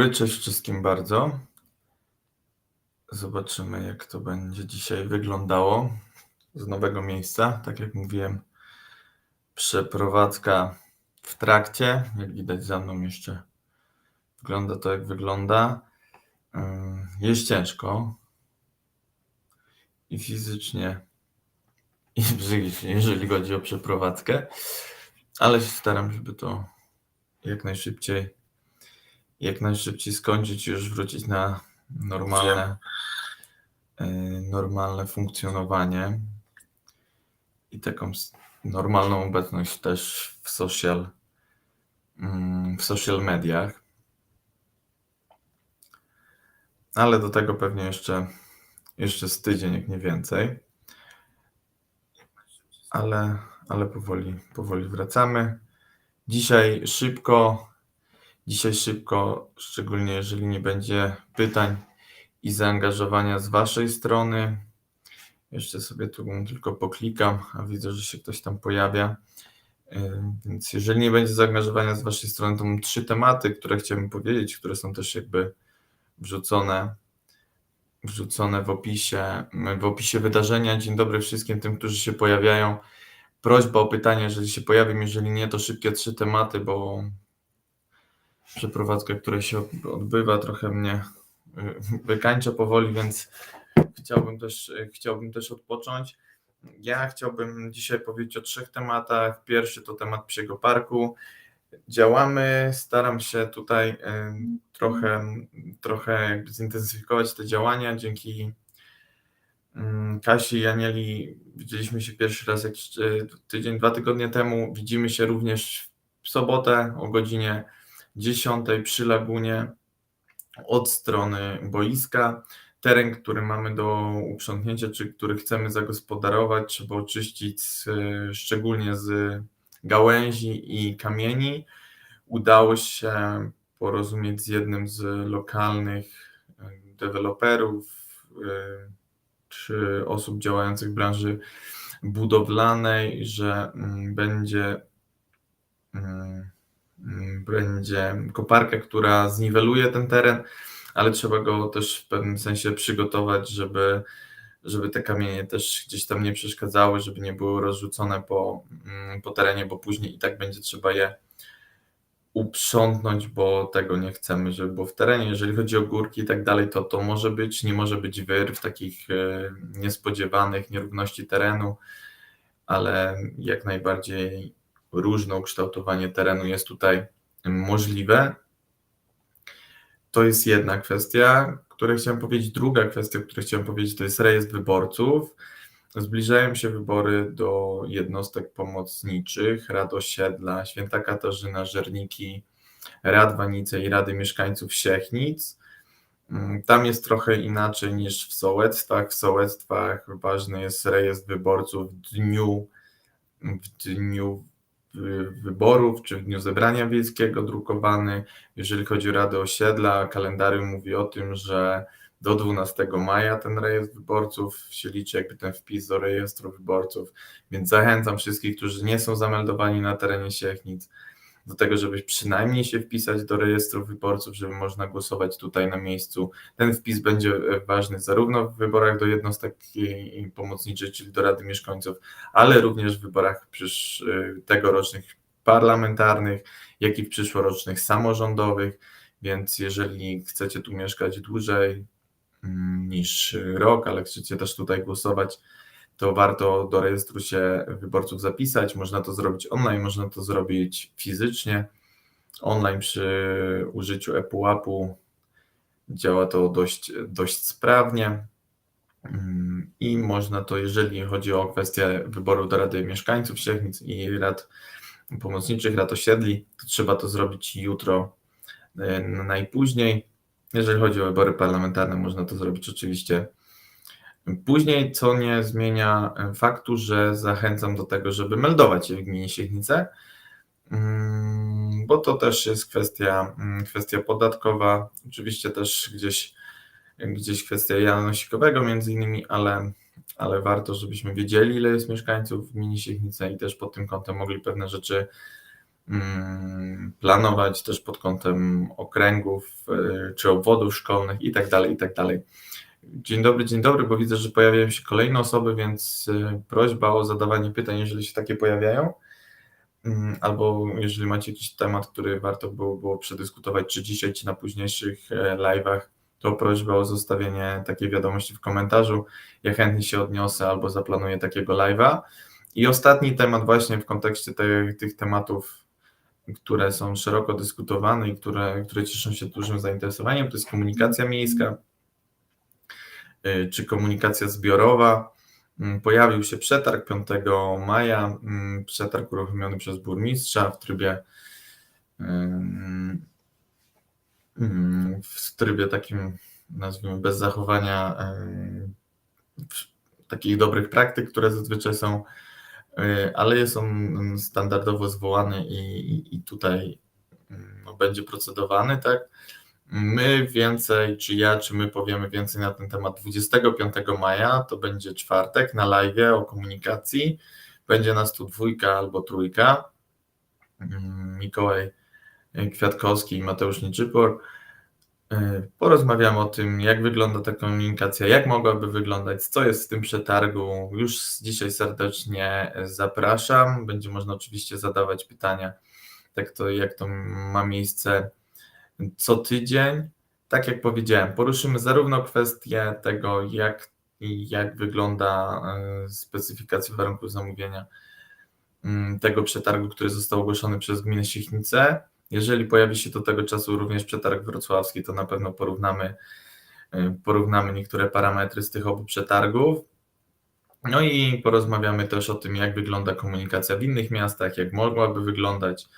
Cześć wszystkim bardzo. Zobaczymy, jak to będzie dzisiaj wyglądało z nowego miejsca. Tak jak mówiłem, przeprowadzka w trakcie. Jak widać za mną jeszcze wygląda to, jak wygląda. Yy, Jest ciężko i fizycznie, i psychicznie, jeżeli chodzi o przeprowadzkę, ale się staram, żeby to jak najszybciej jak najszybciej skończyć i już wrócić na normalne, yy, normalne funkcjonowanie i taką normalną obecność też w social, mm, w social mediach. Ale do tego pewnie jeszcze, jeszcze z tydzień, jak nie więcej. Ale, ale powoli, powoli wracamy. Dzisiaj szybko, Dzisiaj szybko, szczególnie jeżeli nie będzie pytań i zaangażowania z Waszej strony. Jeszcze sobie tu tylko poklikam, a widzę, że się ktoś tam pojawia. Yy, Więc jeżeli nie będzie zaangażowania z Waszej strony, to mam trzy tematy, które chciałbym powiedzieć, które są też jakby wrzucone, wrzucone w opisie, w opisie wydarzenia. Dzień dobry wszystkim tym, którzy się pojawiają. Prośba o pytania, jeżeli się pojawią, jeżeli nie, to szybkie trzy tematy, bo przeprowadzka, która się od- odbywa, trochę mnie y, wykańcza powoli, więc chciałbym też, y, chciałbym też odpocząć. Ja chciałbym dzisiaj powiedzieć o trzech tematach. Pierwszy to temat psiego parku. Działamy, staram się tutaj y, trochę, trochę jakby zintensyfikować te działania. Dzięki mm, Kasi i Anieli widzieliśmy się pierwszy raz jakiś tydzień, dwa tygodnie temu. Widzimy się również w sobotę o godzinie 10 przy lagunie od strony boiska. Teren, który mamy do uprzątnięcia, czy który chcemy zagospodarować, trzeba oczyścić z, szczególnie z gałęzi i kamieni. Udało się porozumieć z jednym z lokalnych e, deweloperów e, czy osób działających w branży budowlanej, że mm, będzie mm, będzie koparka, która zniweluje ten teren, ale trzeba go też w pewnym sensie przygotować, żeby, żeby te kamienie też gdzieś tam nie przeszkadzały, żeby nie były rozrzucone po, mm, po terenie, bo później i tak będzie trzeba je uprzątnąć, bo tego nie chcemy, żeby było w terenie. Jeżeli chodzi o górki i tak dalej, to to może być, nie może być wyrw takich e, niespodziewanych, nierówności terenu, ale jak najbardziej różne ukształtowanie terenu jest tutaj możliwe. To jest jedna kwestia, której chciałem powiedzieć. Druga kwestia, o której chciałem powiedzieć, to jest rejestr wyborców. Zbliżają się wybory do jednostek pomocniczych, Rad Osiedla, Święta Katarzyna, Żerniki, Rad Wanice i Rady Mieszkańców Siechnic. Mm, Tam jest trochę inaczej niż w sołectwach. W sołectwach ważny jest rejestr wyborców w dniu, w dniu wyborów czy w dniu zebrania wiejskiego drukowany. Jeżeli chodzi o Radę Osiedla, kalendarium mówi o tym, że do 12 maja ten rejestr wyborców się liczy, jakby ten wpis do rejestru wyborców, więc zachęcam wszystkich, którzy nie są zameldowani na terenie Siechnic, do tego, żeby przynajmniej się wpisać do rejestru wyborców, żeby można głosować tutaj na miejscu. Ten wpis będzie e, ważny zarówno w wyborach do jednostek pomocniczych, czyli do Rady Mieszkańców, ale również w wyborach y, tegorocznych parlamentarnych, jak i w przyszłorocznych samorządowych. Więc jeżeli chcecie tu mieszkać dłużej mm, niż rok, ale chcecie też tutaj głosować, to warto do rejestru się wyborców zapisać. Można to zrobić online, można to zrobić fizycznie. Online przy użyciu ePUAP-u działa to dość, dość sprawnie. Mm, I można to, jeżeli chodzi o kwestię wyboru do Rady Mieszkańców Siechnic i Rad Pomocniczych, Rad Osiedli, to trzeba to zrobić jutro e, najpóźniej. Jeżeli chodzi o wybory parlamentarne, można to zrobić oczywiście później, co nie zmienia e, faktu, że zachęcam do tego, żeby meldować się w gminie Siechnice, Mm, bo to też jest kwestia, mm, kwestia podatkowa, oczywiście też gdzieś, gdzieś kwestia janosikowego między innymi, ale, ale warto, żebyśmy wiedzieli, ile jest mieszkańców w gminie Siechnice i też pod tym kątem mogli pewne rzeczy mm, planować też pod kątem okręgów y, czy obwodów szkolnych i tak Dzień dobry, dzień dobry, bo widzę, że pojawiają się kolejne osoby, więc y, prośba o zadawanie pytań, jeżeli się takie pojawiają. Mm, albo jeżeli macie jakiś temat, który warto było, było przedyskutować, czy dzisiaj, czy na późniejszych e, live'ach, to prośba o zostawienie takiej wiadomości w komentarzu. Ja chętnie się odniosę albo zaplanuję takiego live'a. I ostatni temat właśnie w kontekście te, tych tematów, które są szeroko dyskutowane i które, które cieszą się dużym zainteresowaniem, to jest komunikacja miejska czy komunikacja zbiorowa. Mm, pojawił się przetarg 5 maja, mm, przetarg uruchomiony przez burmistrza w trybie mm, w trybie takim, nazwijmy, bez zachowania takich dobrych praktyk, które zazwyczaj są, e, ale jest on standardowo zwołany i, i tutaj no, będzie procedowany, tak? My więcej, czy ja, czy my powiemy więcej na ten temat 25 maja, to będzie czwartek na live o komunikacji. Będzie nas tu dwójka albo trójka. Mm, Mikołaj Kwiatkowski i Mateusz Niczypor. Y, porozmawiamy o tym, jak wygląda ta komunikacja, jak mogłaby wyglądać, co jest w tym przetargu. Już dzisiaj serdecznie zapraszam. Będzie można oczywiście zadawać pytania, tak to, jak to ma miejsce co tydzień. Tak jak powiedziałem, poruszymy zarówno kwestię tego, jak, jak wygląda e, specyfikacja warunków zamówienia mm, tego przetargu, który został ogłoszony przez gminę Siechnice. Jeżeli pojawi się do tego czasu również przetarg wrocławski, to na pewno porównamy, e, porównamy niektóre parametry z tych obu przetargów. No i porozmawiamy też o tym, jak wygląda komunikacja w innych miastach, jak mogłaby wyglądać,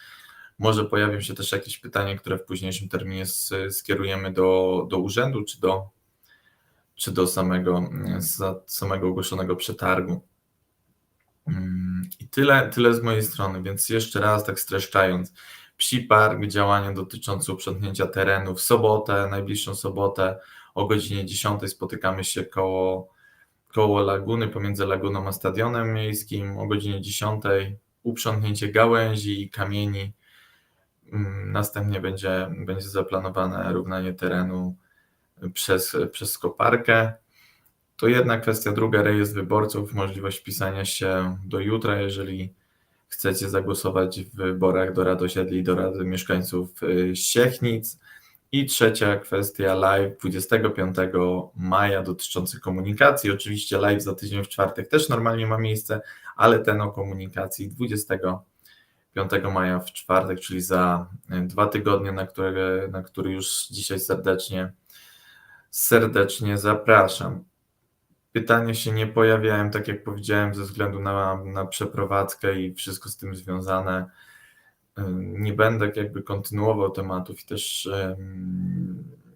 może pojawią się też jakieś pytania, które w późniejszym terminie skierujemy do, do urzędu czy do, czy do samego, samego ogłoszonego przetargu. Mm, I tyle, tyle z mojej strony, więc jeszcze raz tak streszczając. Psi Park, działania dotyczące uprzątnięcia terenu w sobotę, najbliższą sobotę o godzinie 10 spotykamy się koło, koło laguny, pomiędzy laguną a stadionem miejskim. O godzinie 10 uprzątnięcie gałęzi i kamieni następnie będzie, będzie zaplanowane równanie terenu przez, przez koparkę. To jedna kwestia. Druga, rejestr wyborców, możliwość wpisania się do jutra, jeżeli chcecie zagłosować w wyborach do Rad Osiedli do Rady Mieszkańców y, Siechnic. I trzecia kwestia, live 25 maja dotyczący komunikacji. Oczywiście live za tydzień w czwartek też normalnie ma miejsce, ale ten o komunikacji 20 5 maja w czwartek, czyli za e, dwa tygodnie, na, które, na który już dzisiaj serdecznie, serdecznie zapraszam. Pytania się nie pojawiają, tak jak powiedziałem, ze względu na, na przeprowadzkę i wszystko z tym związane. Nie będę jakby kontynuował tematów i też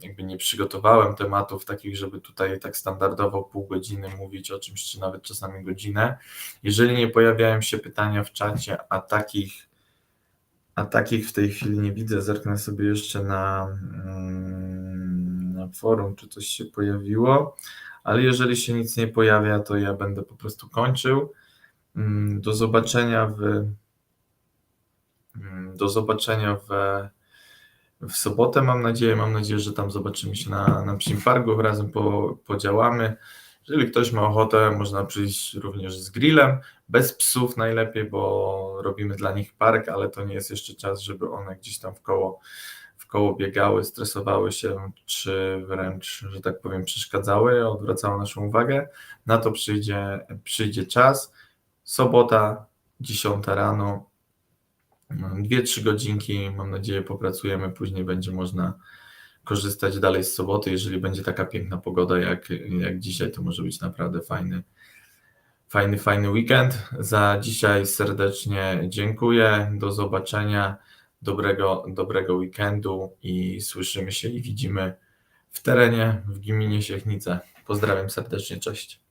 jakby nie przygotowałem tematów takich, żeby tutaj tak standardowo pół godziny mówić o czymś, czy nawet czasami godzinę. Jeżeli nie pojawiają się pytania w czacie, a takich a takich w tej chwili nie widzę. Zerknę sobie jeszcze na, mm, na forum, czy coś się pojawiło. Ale jeżeli się nic nie pojawia, to ja będę po prostu kończył. Mm, do zobaczenia w do zobaczenia w, w sobotę, mam nadzieję. Mam nadzieję, że tam zobaczymy się na, na Psim Parku, razem po, podziałamy. Jeżeli ktoś ma ochotę, można przyjść również z grillem, bez psów najlepiej, bo robimy dla nich park, ale to nie jest jeszcze czas, żeby one gdzieś tam w koło, w koło biegały, stresowały się, czy wręcz, że tak powiem, przeszkadzały, odwracały naszą uwagę. Na to przyjdzie, przyjdzie czas. Sobota, 10 rano, 2-3 godzinki, mam nadzieję, popracujemy, później będzie można korzystać dalej z soboty. Jeżeli będzie taka piękna pogoda jak, jak dzisiaj, to może być naprawdę fajny, fajny, fajny weekend. Za dzisiaj serdecznie dziękuję. Do zobaczenia. Dobrego, dobrego weekendu i słyszymy się i widzimy w terenie w gminie Siechnice. Pozdrawiam serdecznie, cześć.